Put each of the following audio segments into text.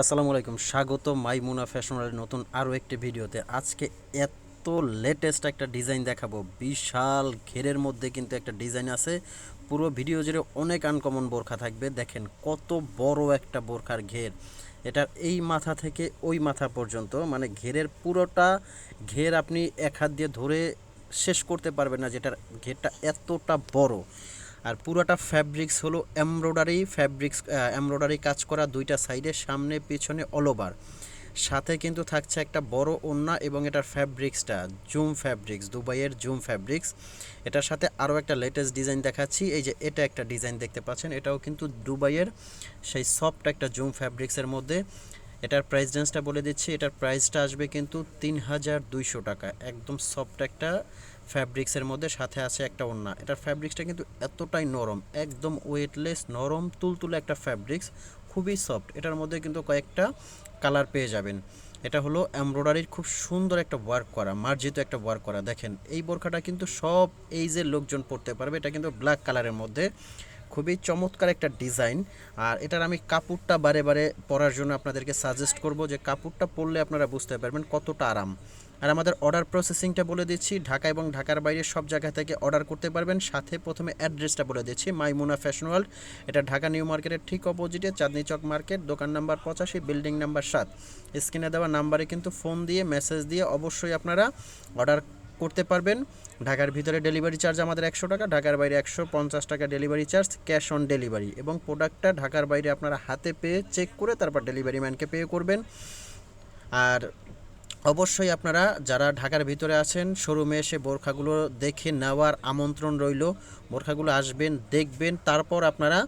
আসসালামু আলাইকুম, স্বাগত মাইমুনা ফ্যাশনের নতুন আরও একটি ভিডিওতে। আজকে এত লেটেস্ট একটা ডিজাইন দেখাবো। বিশাল ঘেরের মধ্যে কিন্তু একটা ডিজাইন আছে। পুরো ভিডিও জুড়ে অনেক আনকমন বোরখা থাকবে। দেখেন কত বড় একটা বোরখার ঘের। এটার এই মাথা থেকে ওই মাথা পর্যন্ত মানে ঘেরের পুরোটা ঘের আপনি এক হাত দিয়ে ধরে শেষ করতে পারবেন না, যেটার ঘেরটা এতটা বড়। আর পুরোটা ফ্যাব্রিক্স হলো এমব্রয়ডারি ফ্যাব্রিক্স এমব্রয়ডারি কাজ করা দুইটা সাইডে সামনে, পিছনে অল ওভার সাথে কিন্তু থাকছে একটা বড় ওড়না এবং এটার ফ্যাব্রিক্সটা জুম ফ্যাব্রিক্স দুবাইয়ের জুম ফ্যাব্রিক্স এটার সাথে আরও একটা লেটেস্ট ডিজাইন দেখাচ্ছি। এই যে এটা একটা ডিজাইন দেখতে পাচ্ছেন, এটাও কিন্তু দুবাইয়ের। সেই সফট একটা জুম ফ্যাব্রিক্সের মধ্যে। এটার প্রাইস রেঞ্জটা বলে দিচ্ছি, এটার প্রাইসটা আসবে কিন্তু তিন হাজার দুইশো টাকা। একদম সফট একটা ফ্যাব্রিক্সের মধ্যে, সাথে আছে একটা ওড়না। এটার ফ্যাব্রিক্সটা কিন্তু এতটাই নরম, একদম ওয়েটলেস নরম, তুলতুলে একটা ফ্যাব্রিক্স খুবই সফট এটার মধ্যে কিন্তু কয়েকটা কালার পেয়ে যাবেন। এটা হলো এমব্রয়ডারির খুব সুন্দর একটা ওয়ার্ক করা, মার্জিত একটা ওয়ার্ক করা। দেখেন, এই বোরখাটা কিন্তু সব এইজের লোকজন পরতে পারবে। এটা কিন্তু ব্ল্যাক কালারের মধ্যে। খুবই চমৎকার একটা ডিজাইন। আর এটার আমি কাপড়টা বারে বারে পরার জন্য আপনাদেরকে সাজেস্ট করব যে কাপড়টা পরলে আপনারা বুঝতে পারবেন কতটা আরাম। আর আমাদের অর্ডার প্রসেসিংটা বলে দিচ্ছি, ঢাকা এবং ঢাকার বাইরে সব জায়গা থেকে অর্ডার করতে পারবেন। সাথে প্রথমে অ্যাড্রেসটা বলে দিচ্ছি মাইমুনা ফ্যাশন ওয়ার্ল্ড এটা ঢাকা নিউ মার্কেটের ঠিক অপোজিটে চাঁদনি চক মার্কেট, দোকান নাম্বার পঁচাশি বিল্ডিং নাম্বার সাত। স্ক্রিনে দেওয়া নাম্বারে কিন্তু ফোন দিয়ে মেসেজ দিয়ে অবশ্যই আপনারা অর্ডার করতে পারবেন। ঢাকার ভিতরে ডেলিভারি চার্জ আমাদের একশো টাকা, ঢাকার বাইরে একশো পঞ্চাশ টাকা delivery charge, cash on delivery. এবং প্রোডাক্টটা ঢাকার বাইরে আপনারা হাতে পেয়ে চেক করে তারপর ডেলিভারি ম্যানকে পে করবেন। আর অবশ্যই আপনারা যারা ঢাকার ভিতরে আছেন, শোরুমে এসে বোরখাগুলো দেখে নেওয়ার আমন্ত্রণ রইল। বোরখাগুলো আসবেন, দেখবেন, তারপর আপনারা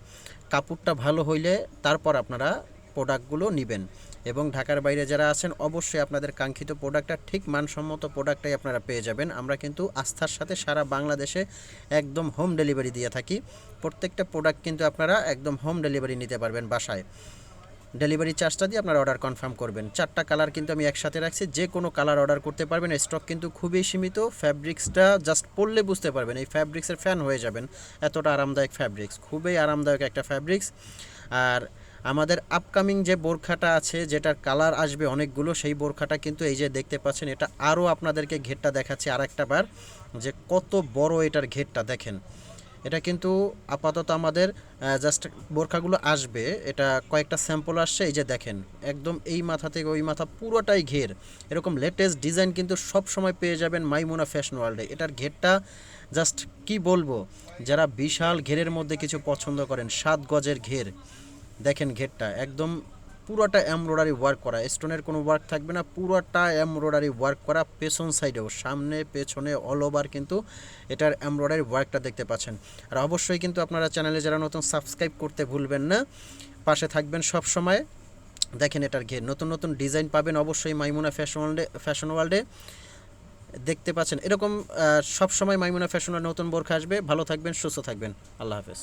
কাপড়টা ভালো হইলে তারপর আপনারা প্রোডাক্টগুলো নেবেন। এবং ঢাকার বাইরে যারা আছেন, অবশ্যই আপনাদের কাঙ্ক্ষিত প্রোডাক্টটা ঠিক মানসম্মত প্রোডাক্টটাই আপনারা পেয়ে যাবেন। আমরা কিন্তু আস্থার সাথে সারা বাংলাদেশে একদম হোম ডেলিভারি দিয়ে থাকি। প্রত্যেকটা প্রোডাক্ট কিন্তু আপনারা একদম হোম ডেলিভারি নিতে পারবেন বাসায়। ডেলিভারি চার্জটা দিয়ে আপনারা অর্ডার কনফার্ম করবেন। চারটা কালার কিন্তু আমি একসাথে রাখছি। যে কোনো কালার অর্ডার করতে পারবেন। স্টক কিন্তু খুবই সীমিত। ফ্যাব্রিক্সটা জাস্ট পরলে বুঝতে পারবেন। এই ফ্যাব্রিক্সের ফ্যান হয়ে যাবেন। এতটা আরামদায়ক ফ্যাব্রিক্স খুবই আরামদায়ক একটা ফ্যাব্রিক্স আর আমাদের আপকামিং যে বোরখাটা আছে, যেটার কালার আসবে অনেকগুলো, সেই বোরখাটা কিন্তু এই যে দেখতে পাচ্ছেন, এটা আরও আপনাদেরকে ঘেরটা দেখাচ্ছি আর একটা বার, যে কত বড় এটার ঘেরটা দেখেন। এটা কিন্তু আপাতত আমাদের জাস্ট বোরখাগুলো আসবে, এটা কয়েকটা স্যাম্পল আসছে, এই যে দেখেন, একদম এই মাথা থেকে ওই মাথা পুরোটাই ঘের। এরকম লেটেস্ট ডিজাইন কিন্তু সব সময় পেয়ে যাবেন মাইমুনা ফ্যাশন ওয়ার্ল্ডে এটার ঘেরটা জাস্ট কি বলব, যারা বিশাল ঘেরের মধ্যে কিছু পছন্দ করেন, সাত গজের ঘের। দেখেন ঘেরটা, একদম পুরোটা এমব্রয়ডারি ওয়ার্ক করা, স্টোনের কোনো ওয়ার্ক থাকবে না, পুরোটা এমব্রয়ডারি ওয়ার্ক করা পেছন সাইডেও, সামনে, পেছনে অল ওভার কিন্তু এটার এমব্রয়ডারি ওয়ার্কটা দেখতে পাচ্ছেন। আর অবশ্যই কিন্তু আপনারা চ্যানেলে যারা নতুন সাবস্ক্রাইব করতে ভুলবেন না, পাশে থাকবেন সব সময় দেখেন এটার ঘের, নতুন নতুন ডিজাইন পাবেন অবশ্যই মাইমুনা ফ্যাশন ওয়ার্ল্ডে ফ্যাশন ওয়ার্ল্ডে। দেখতে পাচ্ছেন, এরকম সব সময় মাইমুনা ফ্যাশনের নতুন বোরখা আসবে। ভালো থাকবেন, সুস্থ থাকবেন। আল্লাহ হাফেজ।